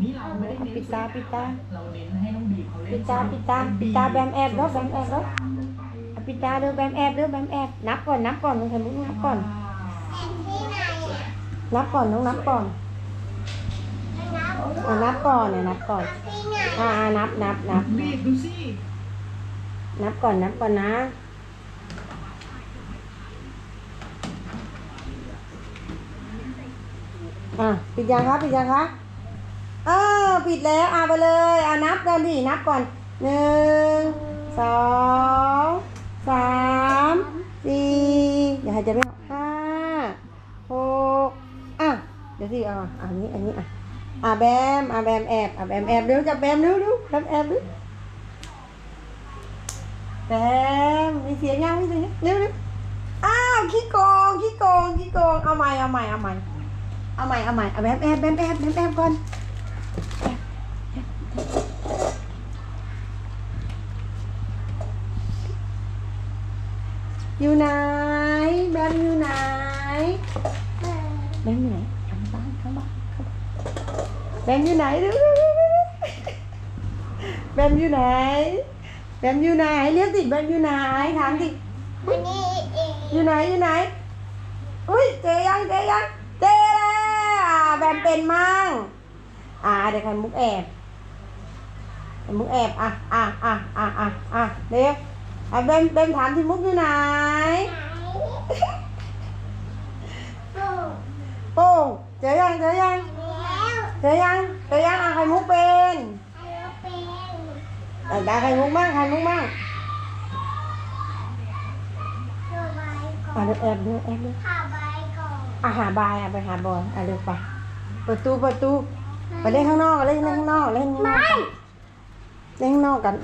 นี่เราไม่ได้เน้นปิดตาปิดตาเราเน้นให้น้องบีเขาเล่นปิดตาปิดตาปิดตาแบมแอบแล้วแบมแอบแล้วเอาปิดตาเด้อแบมแอบเด้อแบมแอบนับก่อนนับก่อนน้องไข่มุกนับก่อนนับก่อนน้องนับก่อนอ่านับก่อนนะนับก่อนอ่าอ่านับนับนับบีบดูสินับก่อนนับก่อนนะอะปิดยังคะปิดยังคะเออ ปิดแล้วเอะไปเลยเอะนับกันดินับก่อนหนึ่งสองสามสี่อย่าหายใจไม่ออกห้าหกอะเดี๋ยวสิเอาอะอันนี้อันนี้อะอะแบมอะแบมแอบอะแบมแอบเร็วจับแบมเร็วเร็วแบมแอบเร็วแบมมีเสียงยังมีเสียงยังเร็วเร็วอ้าวขี้โกงขี้โกงขี้โกงเอาใหม่เอาใหม่เอาใหม่เอาใหม่เอาใหม่เอาแบมแอบแบมแอบแบมแอบก่อน อยู่ไหน แบมอยู่ไหน แบมอยู่ไหนข้างบ้านข้างบ้านข้างบ้านแบมอยู่ไหนดูแบมอยู่ไหน แบมอยู่ไหน เรียกติแบมอยู่ไหน ถามติอยู่ไหนอยู่ไหน อุ้ยเจอยังเจอยังเจอแล้วอ่าแบมเป็นมั่งอ่าเดี๋ยวใครมุกแอบไข่มุกแอบอะอะอะอะอะอะเดี๋ย วอะแบมแบมถามที่มุกอยู่ไหน โป้งเจอยังเจอยังเจอยังเจอยังอะไข่มุกเป็นแต่ตาไข่มุกบ้างไข่มุกบ้างอะเดี๋ยวแอบเดี๋ยวแอบเดี๋ยวอะหาบายอะไปหาบอยอะเร็วไปเปิดตู้เปิดตู้ไปเล่นข้างนอกเล่นเล่นข้างนอกเล่นข้างนอกกันเล่นข้างนอกกัน